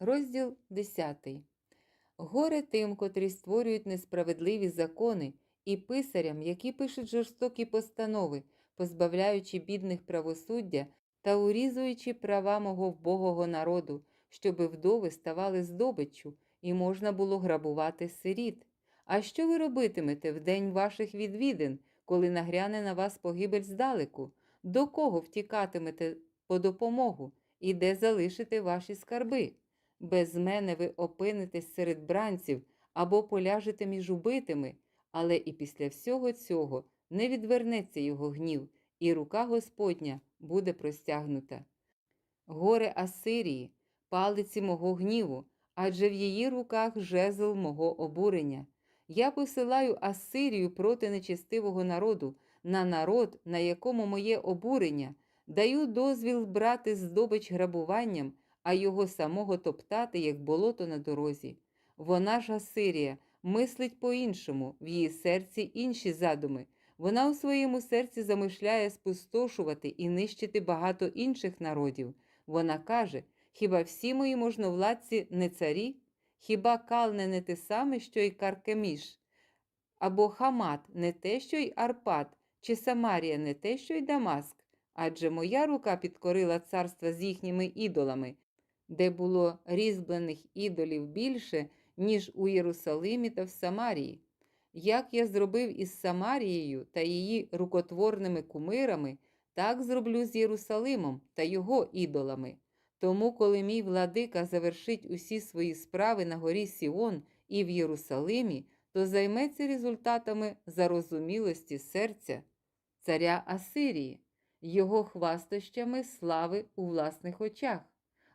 Розділ 10. Горе тим, котрі створюють несправедливі закони, і писарям, які пишуть жорстокі постанови, позбавляючи бідних правосуддя та урізуючи права мого вбогого народу, щоби вдови ставали здобиччю, і можна було грабувати сиріт. А що ви робитимете в день ваших відвідин, коли нагряне на вас погибель здалеку? До кого втікатимете по допомогу і де залишите ваші скарби? Без мене ви опинитесь серед бранців або поляжете між убитими, але і після всього цього не відвернеться його гнів, і рука Господня буде простягнута. Горе Асирії, палиці мого гніву, адже в її руках жезл мого обурення. Я посилаю Асирію проти нечестивого народу, на народ, на якому моє обурення, даю дозвіл брати здобич грабуванням, а його самого топтати, як болото на дорозі. Вона ж Асирія мислить по-іншому, в її серці інші задуми. Вона у своєму серці замишляє спустошувати і нищити багато інших народів. Вона каже: хіба всі мої можновладці не царі? Хіба Калне не те саме, що й Каркеміш? Або Хамат не те, що й Арпад, чи Самарія не те, що й Дамаск? Адже моя рука підкорила царства з їхніми ідолами, де було різьблених ідолів більше, ніж у Єрусалимі та в Самарії. Як я зробив із Самарією та її рукотворними кумирами, так зроблю з Єрусалимом та його ідолами. Тому, коли мій владика завершить усі свої справи на горі Сіон і в Єрусалимі, то займеться результатами зарозумілості серця царя Асирії, його хвастощами слави у власних очах.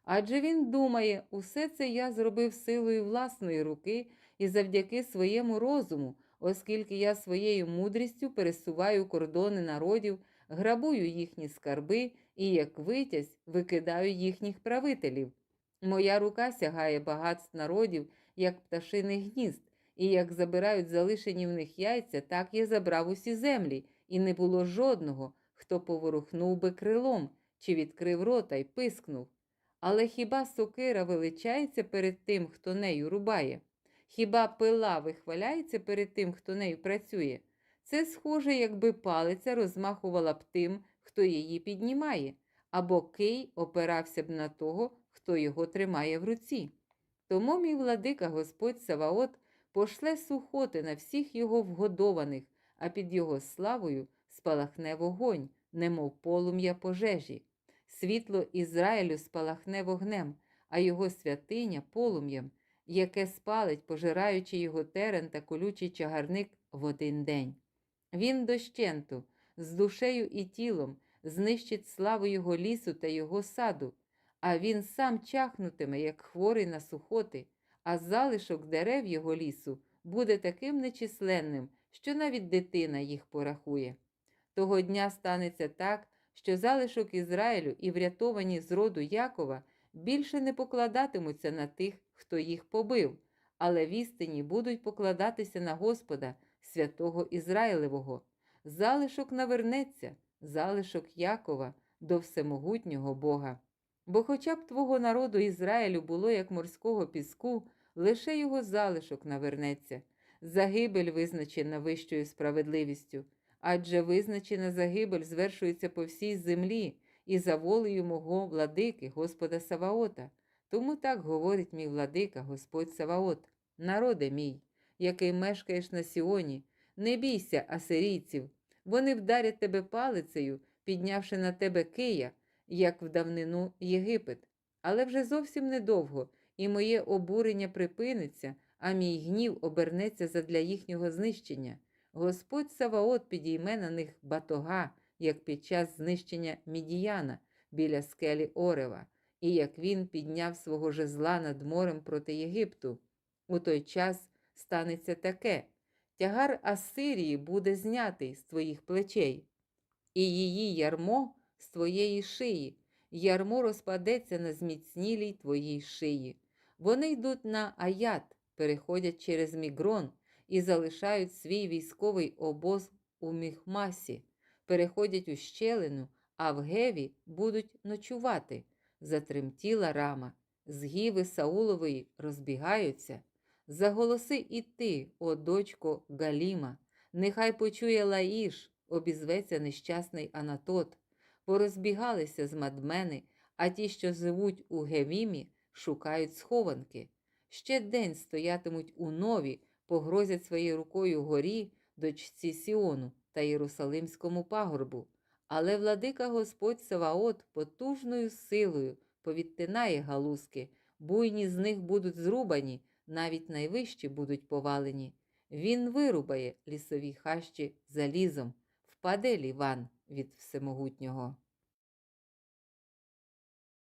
Адже він думає, усе це я зробив силою власної руки і завдяки своєму розуму, оскільки я своєю мудрістю пересуваю кордони народів, грабую їхні скарби і, як витязь, викидаю їхніх правителів. Моя рука сягає багатств народів, як пташиних гнізд, і як забирають залишені в них яйця, так я забрав усі землі, і не було жодного, хто поворухнув би крилом чи відкрив рота й пискнув. Але хіба сокира величається перед тим, хто нею рубає? Хіба пила вихваляється перед тим, хто нею працює? Це схоже, якби палиця розмахувала б тим, хто її піднімає, або кий опирався б на того, хто його тримає в руці. Тому мій владика Господь Саваот пошле сухоти на всіх його вгодованих, а під його славою спалахне вогонь, немов полум'я пожежі. Світло Ізраїлю спалахне вогнем, а його святиня полум'ям, яке спалить, пожираючи його терен та колючий чагарник в один день. Він дощенту, з душею і тілом, знищить славу його лісу та його саду, а він сам чахнутиме, як хворий на сухоти, а залишок дерев його лісу буде таким нечисленним, що навіть дитина їх порахує. Того дня станеться так, що залишок Ізраїлю і врятовані з роду Якова більше не покладатимуться на тих, хто їх побив, але в істині будуть покладатися на Господа, святого Ізраїлевого. Залишок навернеться, залишок Якова до всемогутнього Бога. Бо хоча б твого народу Ізраїлю було як морського піску, лише його залишок навернеться, загибель визначена вищою справедливістю адже визначена загибель звершується по всій землі і за волею мого владики, Господа Саваота. Тому так говорить мій владика, Господь Саваот, народе мій, який мешкаєш на Сіоні, не бійся асирійців, вони вдарять тебе палицею, піднявши на тебе Кия, як в давнину Єгипет. Але вже зовсім недовго, і моє обурення припиниться, а мій гнів обернеться задля їхнього знищення. Господь Саваот підійме на них батога, як під час знищення Мідіяна біля скелі Орева, і як він підняв свого жезла над морем проти Єгипту. У той час станеться таке: тягар Асирії буде знятий з твоїх плечей, і її ярмо з твоєї шиї, ярмо розпадеться на зміцнілій твоїй шиї. Вони йдуть на аят, переходять через мігрон і залишають свій військовий обоз у Міхмасі, переходять у щелину, а в Геві будуть ночувати. Затремтіла рама, згіви Саулової розбігаються. Заголоси і ти, о дочко Галіма, нехай почує Лаїш, обізветься нещасний Анатот, порозбігалися з мадмени, а ті, що живуть у Гевімі, шукають схованки. Ще день стоятимуть у нові, погрозять своєю рукою горі, дочці Сіону та Єрусалимському пагорбу. Але владика Господь Саваот потужною силою повідтинає галузки, буйні з них будуть зрубані, навіть найвищі будуть повалені. Він вирубає лісові хащі залізом, впаде ліван від всемогутнього.